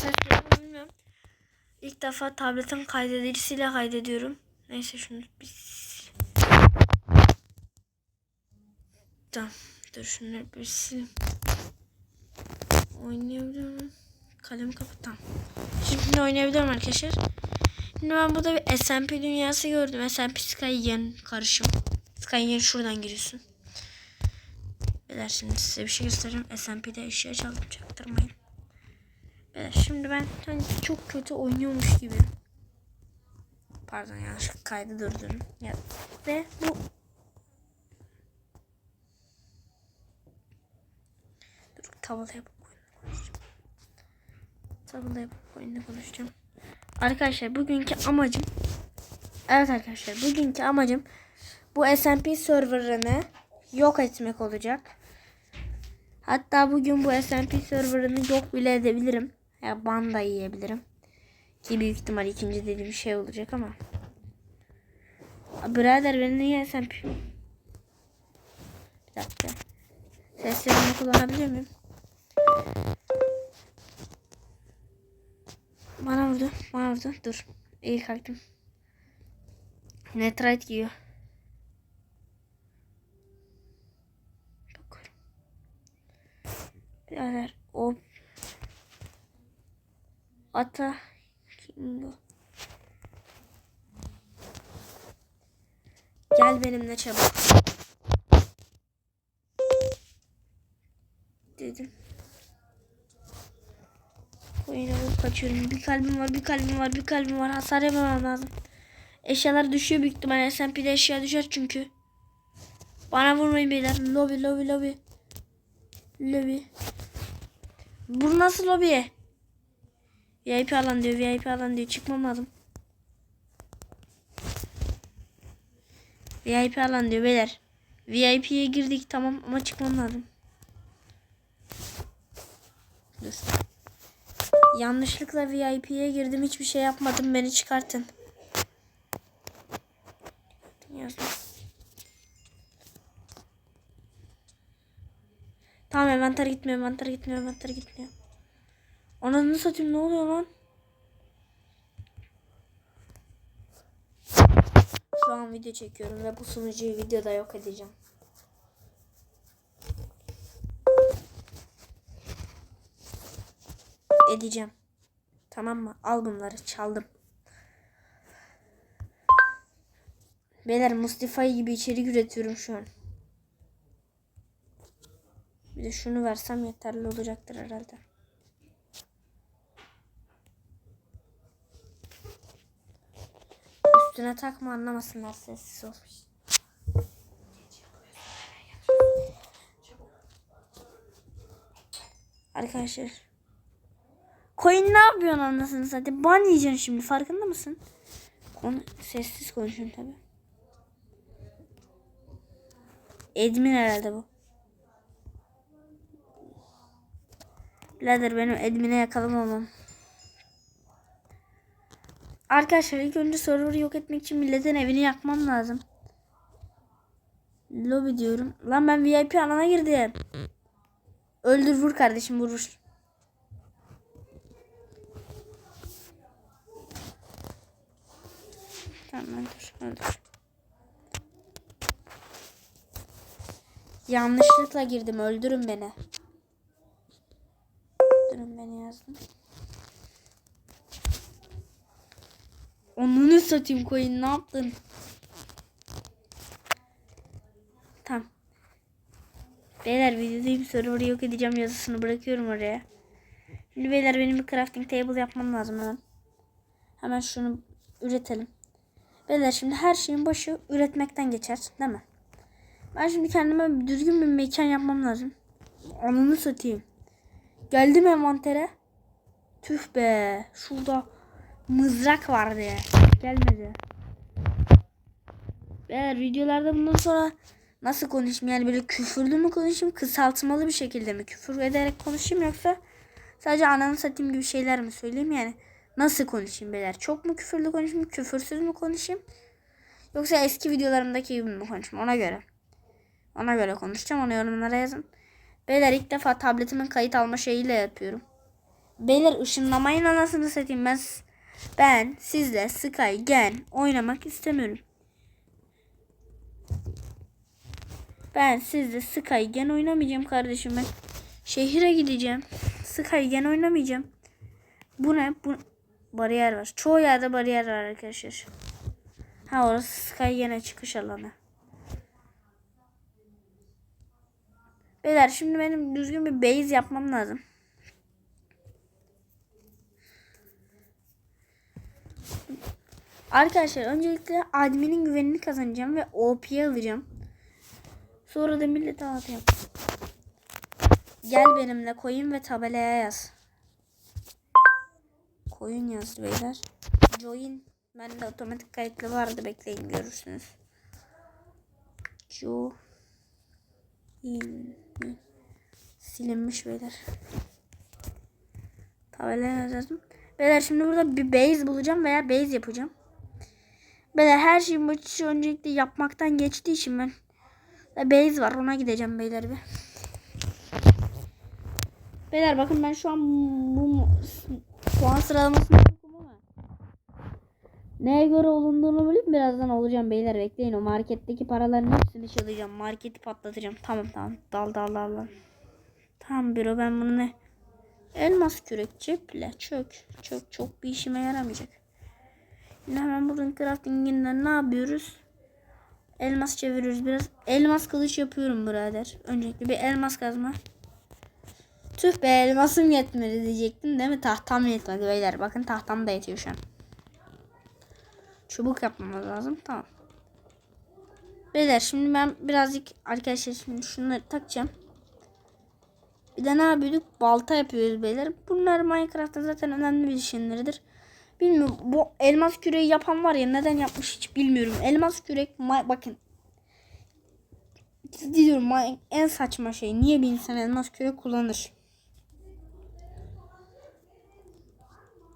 ses geliyor mu bilmiyorum. İlk defa tabletin kaydedicisiyle kaydediyorum. Neyse şunu bir... Tamam. Dur şunları bir sileyim. Oynayabiliyor muyum? Kalemi kapatam. Şimdi oynayabiliyorum arkadaşlar. Şimdi ben burada bir SMP dünyası gördüm. SMP Skyyen karışım. Skyyen şuradan giriyorsun. Beyler şimdi size bir şey göstereceğim. SMP'de eşya çaldım çaktırmayın. Beyler şimdi ben sanki çok kötü oynuyormuş gibi. Pardon yanlış kaydı durdurun. Ya. Ve bu Dur tavada yapıp oyunla konuşacağım. Tavada yapıp oyunla konuşacağım. Arkadaşlar bugünkü amacım Evet arkadaşlar bugünkü amacım bu SMP serverını yok etmek olacak. Hatta bugün bu SMP serverını yok bile edebilirim. Ya ban da yiyebilirim. Ki büyük ihtimal ikinci dediğim şey olacak ama. Birader beni niye SMP... Bir dakika. Seslerimi kullanabiliyor muyum? Bana vurdu. Bana vurdu. Dur. İyi kalktım. Netrite giyiyor. Birader o Ata Kingo. Gel benimle çabuk. Dedim. Oyuna vurup kaçıyorum. Bir kalbim var, bir kalbim var, bir kalbim var. Hasar yememem lazım. Eşyalar düşüyor büyük ihtimalle. SMP'de eşya düşer çünkü. Bana vurmayın beyler. Lobi, lobi, lobi. Lobi. Bu nasıl lobi? VIP alan diyor, VIP alan diyor. Çıkmam lazım. VIP alan diyor beyler. VIP'ye girdik tamam ama çıkmam lazım. Dur. Yanlışlıkla VIP'ye girdim. Hiçbir şey yapmadım. Beni çıkartın. Tamam envanter gitmiyor, envanter gitmiyor, envanter gitmiyor. Ananı satayım ne oluyor lan? Şu an video çekiyorum ve bu sunucuyu videoda yok edeceğim. Edeceğim. Tamam mı? Al bunları çaldım. Beyler Mustafa gibi içerik üretiyorum şu an. Bir de şunu versem yeterli olacaktır herhalde. Üstüne takma anlamasınlar sessiz olmuş. Arkadaşlar. Coin ne yapıyorsun anlasını zaten. Ban yiyeceksin şimdi farkında mısın? Konu, sessiz konuşun tabi. Admin herhalde bu. Birader benim admin'e yakalamamam. Arkadaşlar ilk önce server'ı yok etmek için milletin evini yakmam lazım. Lobby diyorum. Lan ben VIP alana girdim. Öldür vur kardeşim vur vur. Tamam öldür öldür. Yanlışlıkla girdim öldürün beni. Öldürün beni yazdım. Onunu satayım koyun ne yaptın? Tamam. Beyler videodayım server'ı yok edeceğim yazısını bırakıyorum oraya. Şimdi beyler benim bir crafting table yapmam lazım hemen. Hemen şunu üretelim. Beyler şimdi her şeyin başı üretmekten geçer değil mi? Ben şimdi kendime düzgün bir mekan yapmam lazım. Anını satayım. Geldim envantere. Tüh be. Şurada mızrak vardı ya. Gelmedi. Beyler videolarda bundan sonra nasıl konuşayım? Yani böyle küfürlü mü konuşayım? Kısaltmalı bir şekilde mi? Küfür ederek konuşayım yoksa sadece ananı satayım gibi şeyler mi söyleyeyim yani? Nasıl konuşayım beyler? Çok mu küfürlü konuşayım? Küfürsüz mü konuşayım? Yoksa eski videolarımdaki gibi mi konuşayım? Ona göre. Ona göre konuşacağım. Onu yorumlara yazın. Beyler ilk defa tabletimin kayıt alma şeyiyle yapıyorum. Beyler ışınlamayın anasını satayım ben ben sizle Sky Gen oynamak istemiyorum. Ben sizle Sky Gen oynamayacağım kardeşim ben. Şehire gideceğim. Sky Gen oynamayacağım. Bu ne? Bu bariyer var. Çoğu yerde bariyer var arkadaşlar. Ha orası Sky Gen'e çıkış alanı. Beyler şimdi benim düzgün bir base yapmam lazım. Arkadaşlar öncelikle adminin güvenini kazanacağım ve OP'yi alacağım. Sonra da millete atacağım. Gel benimle koyun ve tabelaya yaz. Koyun yaz beyler. Join. Bende otomatik kayıtlı vardı bekleyin görürsünüz. Join. Silinmiş beyler. Tabelaya yazdım. Beyler şimdi burada bir base bulacağım veya base yapacağım. Beyler her şeyin başı öncelikle yapmaktan geçtiği için ben ve base var ona gideceğim beyler bir. Beyler bakın ben şu an bu puan sıralamasını yokum ama neye göre olunduğunu bilip birazdan olacağım beyler bekleyin. O marketteki paraların hepsini çalacağım marketi patlatacağım. Tamam tamam. Dal dal dal dal. Tamam büro ben bunu ne elmas kürek ceple çök çök. Çok bir işime yaramayacak Şimdi hemen buradan craftinginden ne yapıyoruz? Elmas çeviriyoruz biraz. Elmas kılıç yapıyorum birader. Öncelikle bir elmas kazma. Tüh be elmasım yetmedi diyecektim değil mi? Tahtam yetmedi beyler. Bakın tahtam da yetiyor şu an. Çubuk yapmamız lazım. Tamam. Beyler şimdi ben birazcık arkadaşlar şimdi şunları takacağım. Bir de ne yapıyorduk? Balta yapıyoruz beyler. Bunlar Minecraft'ta zaten önemli bir şeyleridir. Bilmiyorum bu elmas küreği yapan var ya neden yapmış hiç bilmiyorum. Elmas kürek bakın. Diyorum en saçma şey. Niye bir insan elmas kürek kullanır?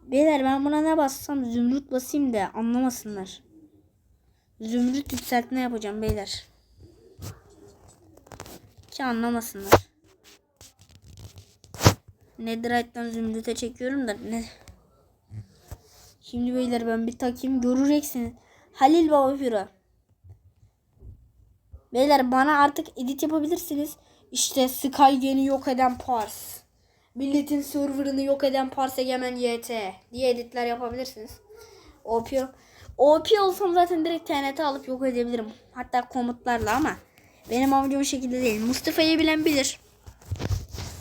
Beyler ben buna ne bassam zümrüt basayım da anlamasınlar. Zümrüt yükseltme yapacağım beyler. Ki anlamasınlar. Netherite'den zümrüte çekiyorum da ne Şimdi beyler ben bir takayım göreceksiniz. Halil Baba Piro. Beyler bana artık edit yapabilirsiniz. İşte Sky Gen'i yok eden Pars. Milletin serverını yok eden Pars Egemen YT diye editler yapabilirsiniz. OP, OP olsam zaten direkt TNT alıp yok edebilirim. Hatta komutlarla ama benim amacım o şekilde değil. Mustafa'yı bilen bilir.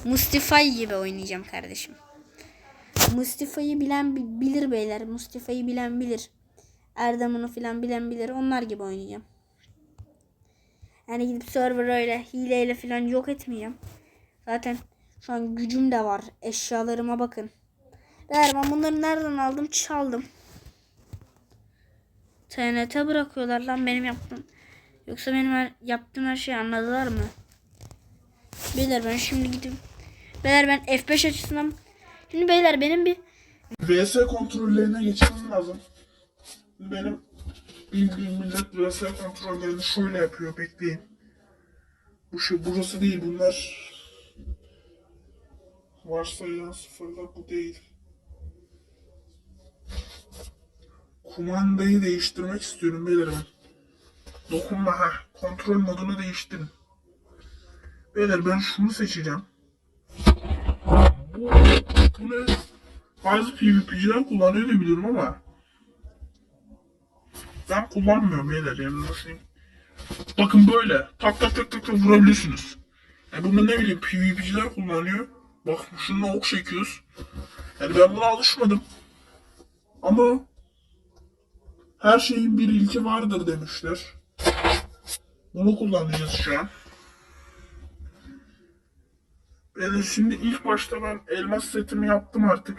Mustafa gibi oynayacağım kardeşim. Mustafa'yı bilen bi- bilir beyler. Mustafa'yı bilen bilir. Erdem'ini filan bilen bilir. Onlar gibi oynayacağım. Yani gidip server öyle hileyle filan yok etmeyeceğim. Zaten şu an gücüm de var. Eşyalarıma bakın. Beyler ben bunları nereden aldım? Çaldım. TNT bırakıyorlar lan benim yaptığım. Yoksa benim her- yaptığım her şeyi anladılar mı? Beyler ben şimdi gideyim. Beyler ben F5 açısından Şimdi beyler benim bir VS kontrollerine geçmem lazım. Benim bildiğim millet VS kontrollerini şöyle yapıyor bekleyin. Bu şu burası değil bunlar varsayılan sıfırlar bu değil. Kumandayı değiştirmek istiyorum beyler ben. Dokunma ha. Kontrol modunu değiştirin. Beyler ben şunu seçeceğim. Bu, bu ne? Bazı PvP'ciler kullanıyor diye biliyorum ama ben kullanmıyorum beyler yani nasıl. Bakın böyle tak tak tak tak tak vurabilirsiniz. Yani bunu ne bileyim PvP'ciler kullanıyor. Bak şununla ok çekiyoruz. Yani ben buna alışmadım. Ama her şeyin bir ilki vardır demişler. Bunu kullanacağız şu an. Ben şimdi ilk başta ben elmas setimi yaptım artık.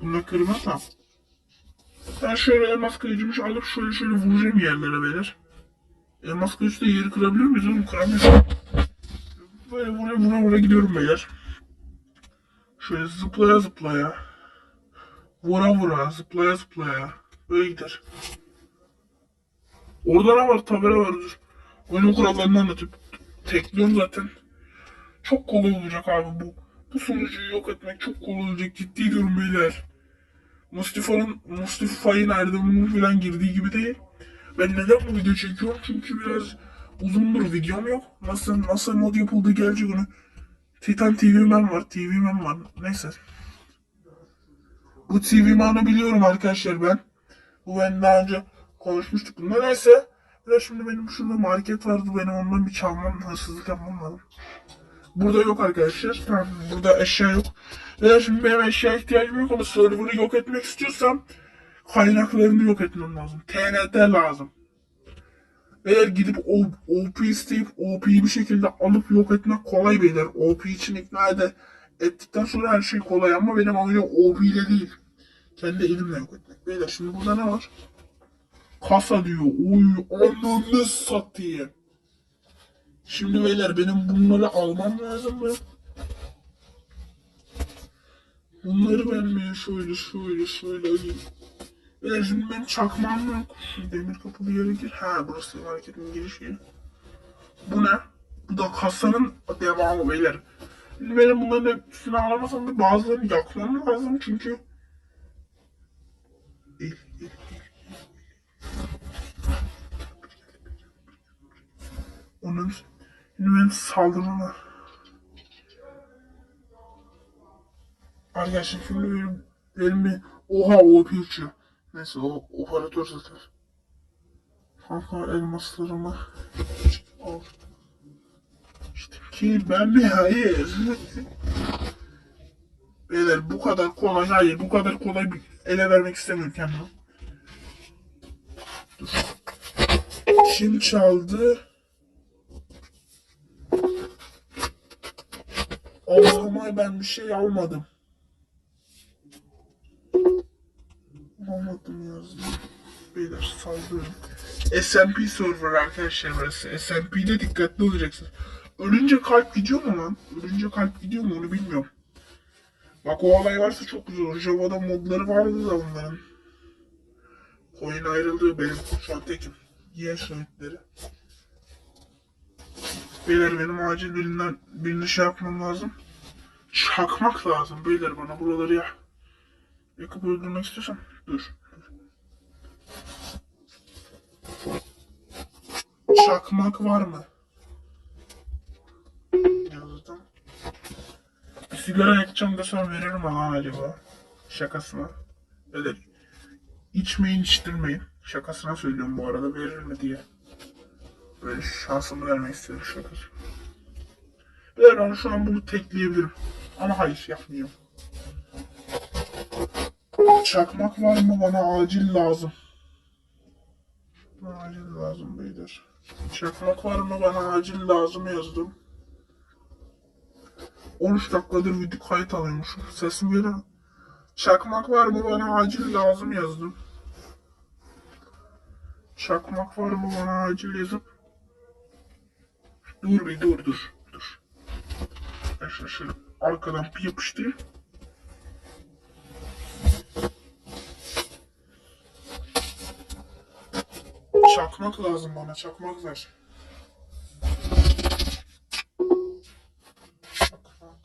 Bunda kırmazsam. Ben şöyle elmas kılıcımı alıp şöyle şöyle vuracağım yerlere beyler. Elmas kılıçla yeri kırabiliyor muyuz oğlum? Kıramıyoruz. Böyle vura vura vura gidiyorum beyler. Şöyle zıplaya zıplaya. Vura vura zıplaya zıplaya. Böyle gider. Orada ne var? Tabela var. Dur. Oyunun kurallarını anlatıp tekliyorum zaten. Çok kolay olacak abi bu. Bu sunucuyu yok etmek çok kolay olacak. Ciddi diyorum beyler. Mustafa'nın Mustafa'yı nerede bunu falan girdiği gibi değil. Ben neden bu video çekiyorum? Çünkü biraz uzundur videom yok. Nasıl nasıl mod yapıldığı gelecek onu. Titan TV var, TV var. Neyse. Bu TV Man'ı biliyorum arkadaşlar ben. Bu ben daha önce konuşmuştuk bunda. Neyse. De şimdi benim şurada market vardı. Benim ondan bir çalmam, hırsızlık yapmam lazım. Burada yok arkadaşlar. Burada eşya yok. Ve şimdi benim eşya ihtiyacım yok ama server'ı yok etmek istiyorsam kaynaklarını yok etmem lazım. TNT lazım. Eğer gidip OP isteyip OP'yi bir şekilde alıp yok etmek kolay beyler. OP için ikna ede, ettikten sonra her şey kolay ama benim amacım OP ile değil. Kendi elimle yok etmek. Beyler şimdi burada ne var? Kasa diyor. Uy ananı satayım. Şimdi beyler benim bunları almam lazım mı? Bunları ben şöyle şöyle şöyle alayım. Şimdi benim çakmam yok. Şu demir kapılı yere gir. Ha burası marketin girişi. Bu ne? Bu da kasanın devamı beyler. Şimdi benim bunların hepsini alamasam da bazılarını yakmam lazım çünkü El, el, benim saldırımı Arkadaşlar şimdi benim, benim bir oha OP uçuyor. Neyse o operatör satar. Kanka elmaslarımı al. İşte ki ben mi? Hayır. Beyler bu kadar kolay hayır bu kadar kolay bir ele vermek istemiyorum kendimi. Dur. Kim çaldı? Allah'ıma ben bir şey almadım. Almadım yazdım. Beyler saldırın. SMP server arkadaşlar burası. SMP'de dikkatli olacaksınız. Ölünce kalp gidiyor mu lan? Ölünce kalp gidiyor mu onu bilmiyorum. Bak o olay varsa çok güzel olur. Java'da modları vardı da onların. Coin ayrıldı benim şu an tekim. Ye şahitleri. Beyler benim acil birinden birini şey yapmam lazım. Çakmak lazım beyler bana buraları ya. Yakıp öldürmek istiyorsan dur. Çakmak var mı? Yazdım. Bir sigara yakacağım desem veririm lan acaba. Şakasına. Öyle içmeyin içtirmeyin. Şakasına söylüyorum bu arada verir mi diye. Şansımı vermek istedim şakası. Eğer ben şu an bunu tekleyebilirim. Ama hayır yapmıyorum. Çakmak var mı bana acil lazım. Bana acil lazım beyler. Çakmak var mı bana acil lazım yazdım. 13 dakikadır video kayıt alıyormuşum. Sesim geliyor. Çakmak var mı bana acil lazım yazdım. Çakmak var mı bana acil yazıp. Dur bir dur dur dur. Ben şöyle, şöyle arkadan bir yapıştırayım. Çakmak lazım bana çakmak ver. Çakmak.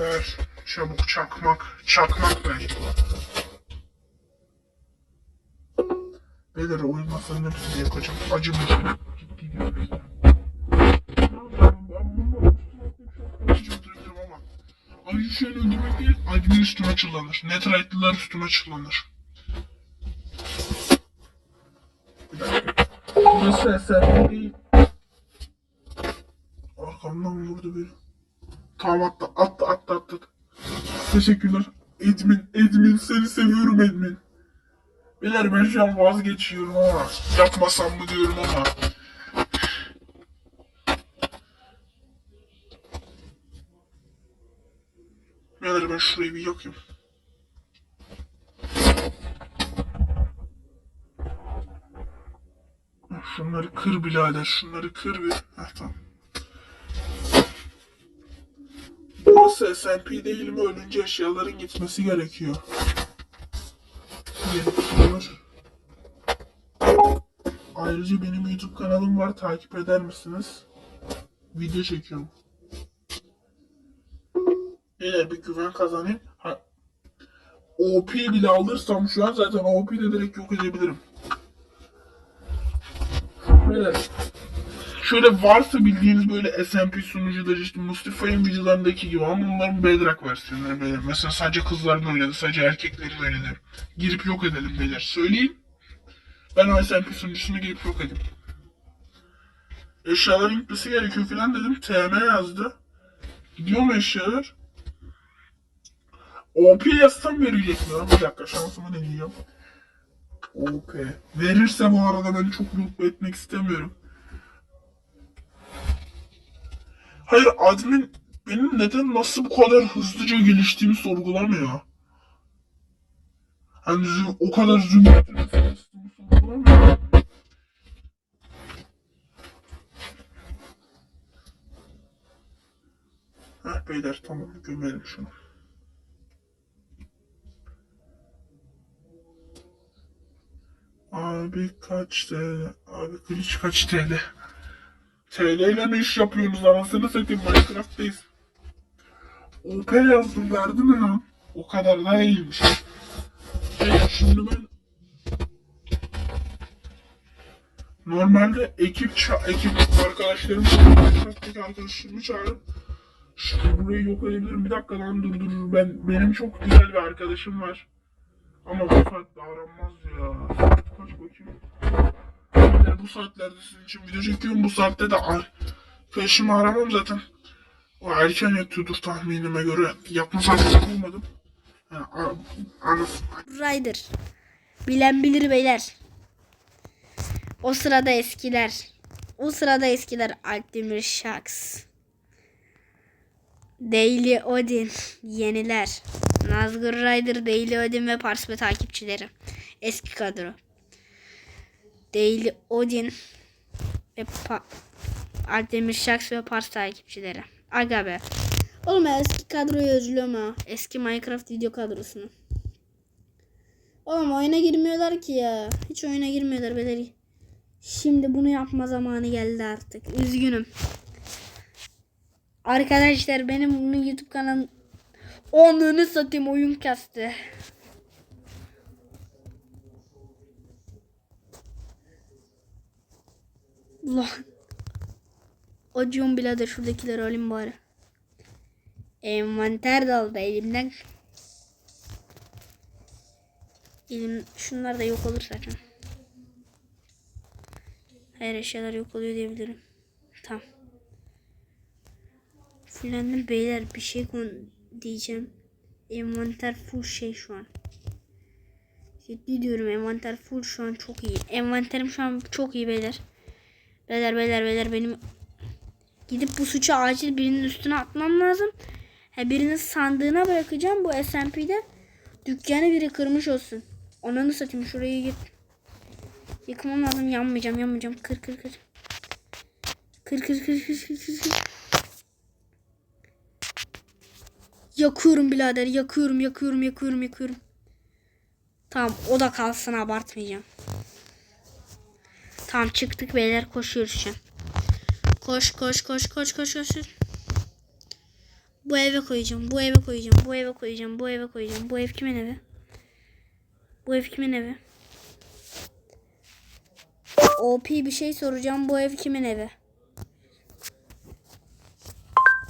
Ver. Çabuk çakmak. Çakmak ver. Beyler oyun masalarının hepsini yakacağım. Acımayacağım. Ciddi diyorum. Ben bunu çıldırıyorum ama. Ayı şu an admin üstüme çullanır. Netright'lılar üstüme. Bir dakika. Burası eser değil. Arkamdan vurdu beni. Tamam attı, attı, attı, attı. Teşekkürler. Edmin, Edmin, seni seviyorum Edmin. Beyler ben şu an vazgeçiyorum ama yapmasam mı diyorum ama. Beyler ben şurayı bir yakayım. Şunları kır birader, şunları kır bir. Heh, tamam. Burası SMP değil mi? Ölünce eşyaların gitmesi gerekiyor. Gerekiyor. Ayrıca benim YouTube kanalım var. Takip eder misiniz? Video çekiyorum. Beyler bir güven kazanayım. Ha, OP bile alırsam şu an zaten OP'yi de direkt yok edebilirim. Beyler şöyle varsa bildiğiniz böyle SMP sunucuları işte Mustafa'nın videolarındaki gibi ama bunların Bedrock versiyonları beyler. Mesela sadece kızların oynadı, sadece erkeklerin oynadı. Girip yok edelim beyler. Söyleyin. Ben o SMP sunucusunu girip yok edeyim. Eşyaların gitmesi gerekiyor falan dedim. TM yazdı. Gidiyor mu eşyalar? OP yazsam verecek mi? lan? Bir dakika şansımı deneyeceğim. OP. Verirse bu arada ben çok mutlu etmek istemiyorum. Hayır admin benim neden nasıl bu kadar hızlıca geliştiğimi sorgulamıyor. Hani o kadar zümrütünü sorgulamıyor. Heh beyler tamam gömelim şunu. Abi kaç TL? Abi kılıç kaç TL? TL ile ne iş yapıyorsunuz anasını satayım Minecraft'tayız. OP yazdım verdi mi lan? O kadar da değilmiş. Evet, şimdi ben Normalde ekip ekip arkadaşlarım Minecraft'taki arkadaşlarımı çağırıp şu burayı yok edebilirim. Bir dakika lan dur dur dur. Ben benim çok güzel bir arkadaşım var. Ama bu saatte aranmaz ya. Kaç bakayım. Beyler bu saatlerde sizin için video çekiyorum. Bu saatte de arkadaşımı aramam zaten. O erken yatıyordur tahminime göre. Yatma saati olmadım. Yani. Rider. Bilen bilir beyler. O sırada eskiler. O sırada eskiler Alpdemir Şaks. Daily Odin. Yeniler. Nazgul Rider, Daily Odin ve Pars ve takipçileri. Eski kadro. Daily Odin ve pa Alpdemir Şaks ve Pars takipçileri. Aga be. Oğlum eski kadroyu özlüyorum ha. Eski Minecraft video kadrosunu. Oğlum oyuna girmiyorlar ki ya. Hiç oyuna girmiyorlar beleri. Şimdi bunu yapma zamanı geldi artık. Üzgünüm. Arkadaşlar benim bunu YouTube kanalım Onunu satayım oyun kastı. Ulan. Acıyorum birader şuradakileri alayım bari. Envanter daldı elimden. Elim şunlar da yok olur zaten. Her eşyalar yok oluyor diyebilirim. Tamam. Fullendim beyler bir şey kon diyeceğim. Envanter full şey şu an. Ciddi diyorum envanter full şu an çok iyi. Envanterim şu an çok iyi beyler. Beyler beyler beyler benim gidip bu suçu acil birinin üstüne atmam lazım. Ha, birinin sandığına bırakacağım bu SMP'de. Dükkanı biri kırmış olsun. Ananı satayım şuraya git. Yıkmam lazım yanmayacağım yanmayacağım. Kır kır kır. Kır kır kır kır kır kır. kır. Yakıyorum birader yakıyorum yakıyorum yakıyorum yakıyorum. Tamam o da kalsın abartmayacağım. Tamam çıktık beyler koşuyoruz şu an. Koş koş koş koş koş koş. Bu eve koyacağım. Bu eve koyacağım. Bu eve koyacağım. Bu eve koyacağım. Bu ev kimin evi? Bu ev kimin evi? OP bir şey soracağım. Bu ev kimin evi?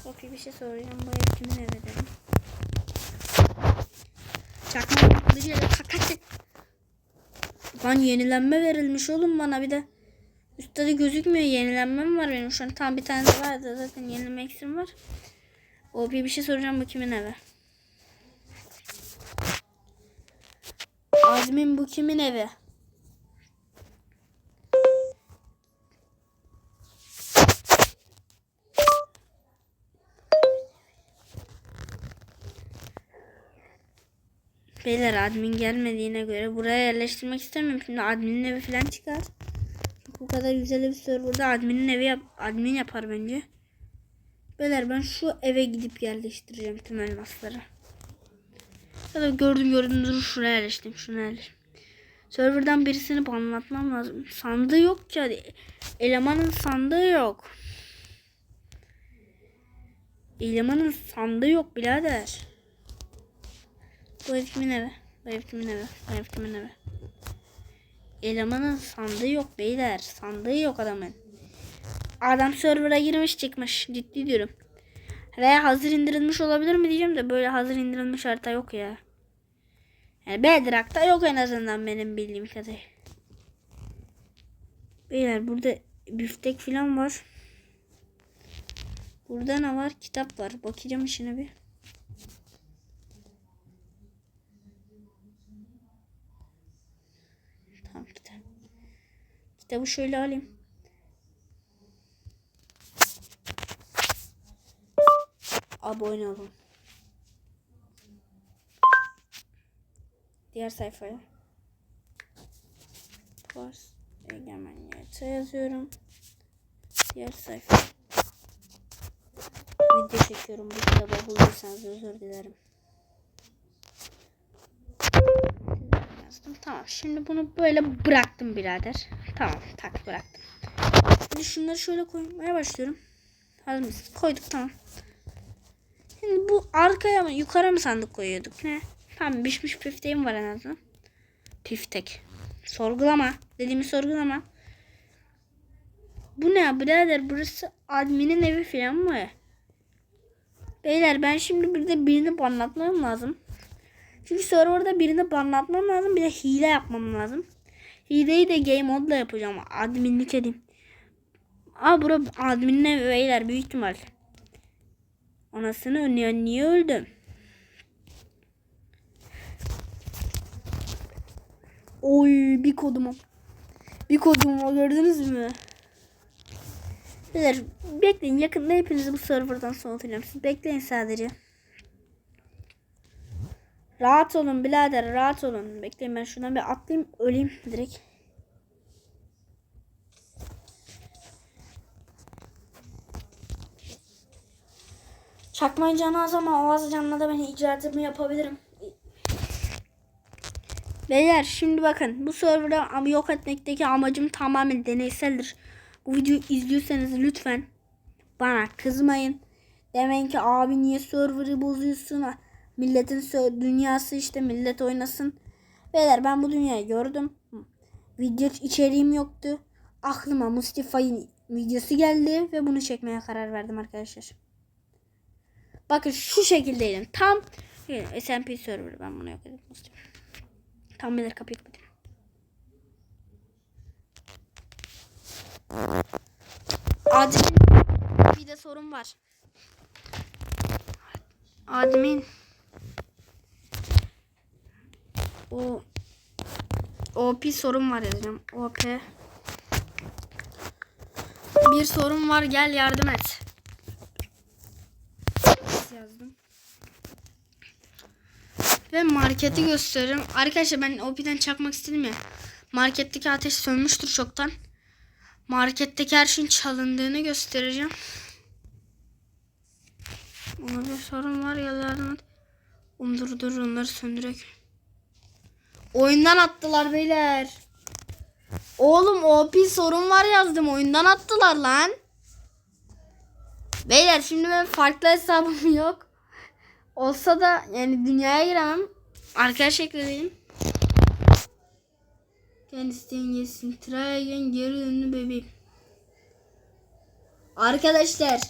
OP bir şey soracağım. Bu ev kimin evi dedim. Çakma kılıcıyla kakat. Lan yenilenme verilmiş oğlum bana bir de. Üstte de gözükmüyor. Yenilenmem var benim şu an. Tam bir tane de vardı zaten yenileme eksim var. OP bir şey soracağım. Bu kimin evi? Azmin bu kimin evi? Beyler admin gelmediğine göre buraya yerleştirmek istemiyorum. Şimdi adminin evi falan çıkar. Çünkü bu kadar güzel bir serverda adminin evi yap admin yapar bence. Beyler ben şu eve gidip yerleştireceğim tüm elmasları. Ya da gördüm dur şuraya yerleştim şuna yerleştim. Serverdan birisini banlatmam lazım. Sandığı yok ki hadi. Elemanın sandığı yok. Elemanın sandığı yok birader. Bu ev kimin evi? Bu ev kimin evi? Bu ev kimin evi? Elemanın sandığı yok beyler. Sandığı yok adamın. Adam server'a girmiş çıkmış. Ciddi diyorum. Veya hazır indirilmiş olabilir mi diyeceğim de böyle hazır indirilmiş harita yok ya. Yani Bedrock'ta yok en azından benim bildiğim kadarıyla. Beyler burada büftek falan var. Burada ne var? Kitap var. Bakacağım işine bir. Tamam kitap. Kitabı şöyle alayım. Abone olun. Diğer sayfaya. Pars Egemen YT yazıyorum. Diğer sayfa. Video çekiyorum. Bu kitabı bulduysanız özür dilerim. Yazdım. Tamam. Şimdi bunu böyle bıraktım birader. Tamam. Tak bıraktım. Şimdi şunları şöyle koymaya başlıyorum. Hazır mısın? Koyduk tamam. Şimdi bu arkaya mı yukarı mı sandık koyuyorduk ne? Tamam pişmiş pifteğim var en azından. Piftek. Sorgulama. Dediğimi sorgulama. Bu ne birader burası adminin evi falan mı? Beyler ben şimdi bir de birini banlatmam lazım. Çünkü serverda birini banlatmam lazım. Bir de hile yapmam lazım. Hileyi de game modla yapacağım. Adminlik edeyim. Aa bura adminin evi beyler büyük ihtimal. Anasını önlüyor. Niye öldüm? Oy bir koduma. Bir koduma gördünüz mü? Beyler bekleyin yakında hepinizi bu serverdan soğutacağım. Siz bekleyin sadece. Rahat olun birader rahat olun. Bekleyin ben şuradan bir atlayayım öleyim direkt. Çakmayın canı az ama o az canla da ben icraatımı yapabilirim. Beyler şimdi bakın bu server'ı yok etmekteki amacım tamamen deneyseldir. Bu videoyu izliyorsanız lütfen bana kızmayın. Demeyin ki abi niye server'ı bozuyorsun? Milletin dünyası işte millet oynasın. Beyler ben bu dünyayı gördüm. Video içeriğim yoktu. Aklıma Mustafa'nın videosu geldi ve bunu çekmeye karar verdim arkadaşlar. Bakın şu şekildeydim. Tam SMP server ben bunu yok edeyim. Tam bilir kapıyı kapatayım. Admin bir de sorun var. Admin o OP sorun var yazacağım. OP bir sorun var gel yardım et. Yazdım. Ve marketi gösteririm. Arkadaşlar ben OP'den çakmak istedim ya. Marketteki ateş sönmüştür çoktan. Marketteki her şeyin çalındığını göstereceğim. Ona bir sorun var ya yardım et. Oğlum dur dur onları söndürek. Oyundan attılar beyler. Oğlum OP sorun var yazdım. Oyundan attılar lan. Beyler şimdi ben farklı hesabım yok. Olsa da yani dünyaya giremem. Arkadaş ekledim. Kendisi dengesin. Try again geri döndü bebeğim. Arkadaşlar.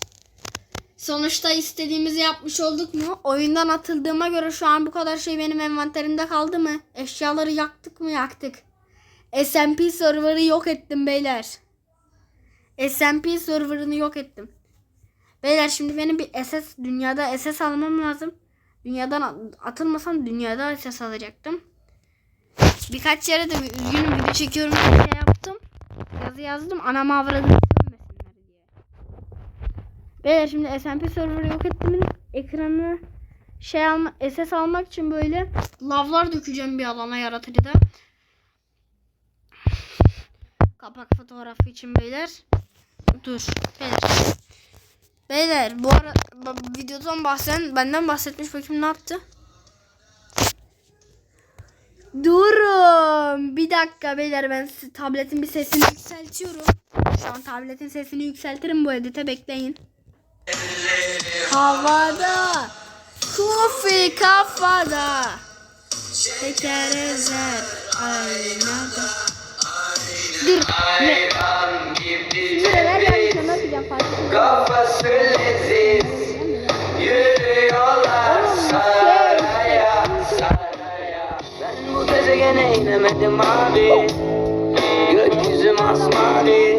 Sonuçta istediğimizi yapmış olduk mu? Oyundan atıldığıma göre şu an bu kadar şey benim envanterimde kaldı mı? Eşyaları yaktık mı? Yaktık. SMP server'ı yok ettim beyler. SMP server'ını yok ettim. Beyler şimdi benim bir SS dünyada SS almam lazım. Dünyadan atılmasam dünyada SS alacaktım. Birkaç yere de üzgünüm video çekiyorum diye şey yaptım. Yazı yazdım anam avradım. Beyler şimdi SMP server'ı yok ettim. Ekranı şey alma, SS almak için böyle lavlar dökeceğim bir alana yaratıcıda. Kapak fotoğrafı için beyler. Dur. Beyler. Beyler bu ara videodan bahseden benden bahsetmiş bakayım ne yaptı? Durun. Bir dakika beyler ben tabletin bir sesini yükseltiyorum. Şu an tabletin sesini yükseltirim bu edite bekleyin. Havada. Kufi kafada. Şeker ezer aynada. Dur. Ne? Neler yanlış anlatacağım farkında. Kafası leziz Yürüyorlar saraya saraya Ben bu gezegene inemedim abi Gökyüzü masmavi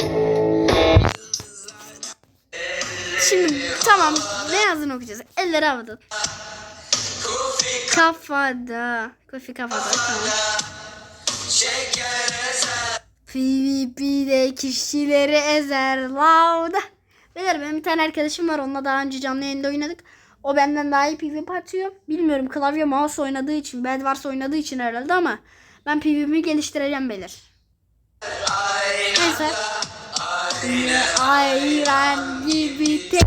Şimdi tamam ne yazdığını okuyacağız. Elleri havada. Kafada. Kufi kafada tamam. PvP'de kişileri ezer lavda. Beyler benim bir tane arkadaşım var. Onunla daha önce canlı yayında oynadık. O benden daha iyi PvP atıyor. Bilmiyorum klavye mouse oynadığı için, Bedwars oynadığı için herhalde ama ben PvP'mi geliştireceğim beyler. Neyse. Yine ayran gibi tek.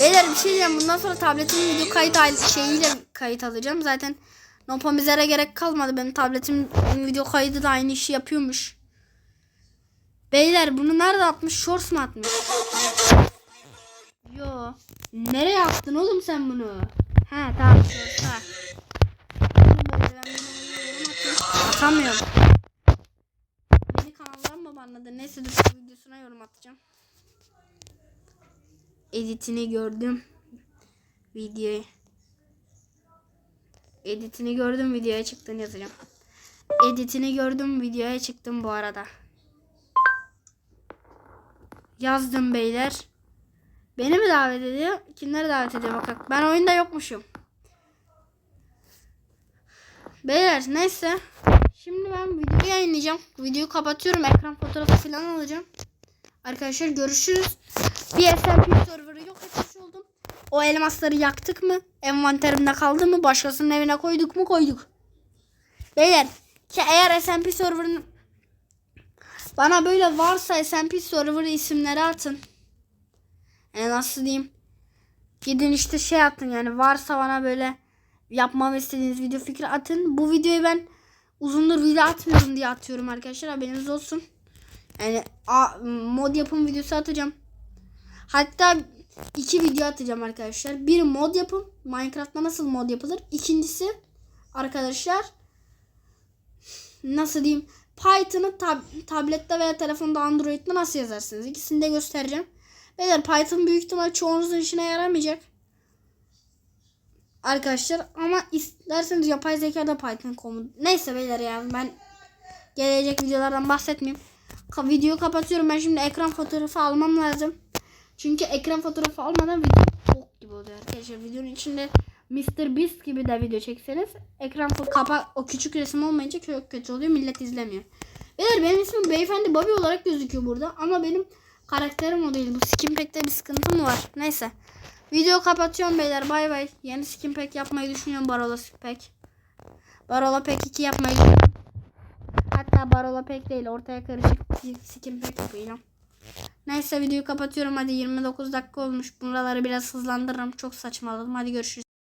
Beyler bir şey diyeceğim. Bundan sonra tabletin video kayıt şeyiyle kayıt alacağım. Zaten Nopamizer'e gerek kalmadı. Benim tabletim video kaydı da aynı işi yapıyormuş. Beyler bunu nerede atmış? Shorts mu atmış? Yo. Nereye attın oğlum sen bunu? He tamam. Ha. Atamıyorum. Yeni kanallar mı banladı? Neyse dur şu videosuna yorum atacağım editini gördüm videoyu. Editini gördüm videoya çıktın yazacağım. Editini gördüm videoya çıktım bu arada. Yazdım beyler. Beni mi davet ediyor? Kimleri davet ediyor bakalım. Ben oyunda yokmuşum. Beyler neyse. Şimdi ben videoyu yayınlayacağım. Videoyu kapatıyorum. Ekran fotoğrafı falan alacağım. Arkadaşlar görüşürüz. Bir SMP server'ı yok etmiş oldum. O elmasları yaktık mı? Envanterimde kaldı mı? Başkasının evine koyduk mu? Koyduk. Beyler ki eğer SMP server'ın bana böyle varsa SMP server isimleri atın. Yani nasıl diyeyim? Gidin işte şey atın yani varsa bana böyle yapmamı istediğiniz video fikri atın. Bu videoyu ben uzundur video atmıyorum diye atıyorum arkadaşlar haberiniz olsun. Yani a, mod yapım videosu atacağım. Hatta iki video atacağım arkadaşlar. Bir mod yapım. Minecraft'ta nasıl mod yapılır? İkincisi arkadaşlar nasıl diyeyim? Python'ı tab- tablette veya telefonda Android'de nasıl yazarsınız? İkisini de göstereceğim. Beyler Python büyük ihtimal çoğunuzun işine yaramayacak. Arkadaşlar ama isterseniz yapay zekada Python komut. Neyse beyler yani ben gelecek videolardan bahsetmeyeyim. Ka- videoyu kapatıyorum. Ben şimdi ekran fotoğrafı almam lazım. Çünkü ekran fotoğrafı almadan video bok gibi oluyor arkadaşlar. Videonun içinde Mr. Beast gibi de video çekseniz ekran kapa o küçük resim olmayınca çok kötü oluyor. Millet izlemiyor. Beyler benim ismim Beyefendi Bobby olarak gözüküyor burada. Ama benim karakterim o değil. Bu skin pack'te bir sıkıntı mı var? Neyse. Video kapatıyorum beyler. Bay bay. Yeni skin pack yapmayı düşünüyorum. Barola pack. Barola pack 2 yapmayı düşünüyorum. Hatta barola pek değil ortaya karışık bir skin pek yapacağım. Neyse videoyu kapatıyorum hadi 29 dakika olmuş. Buraları biraz hızlandırırım. Çok saçmaladım. Hadi görüşürüz.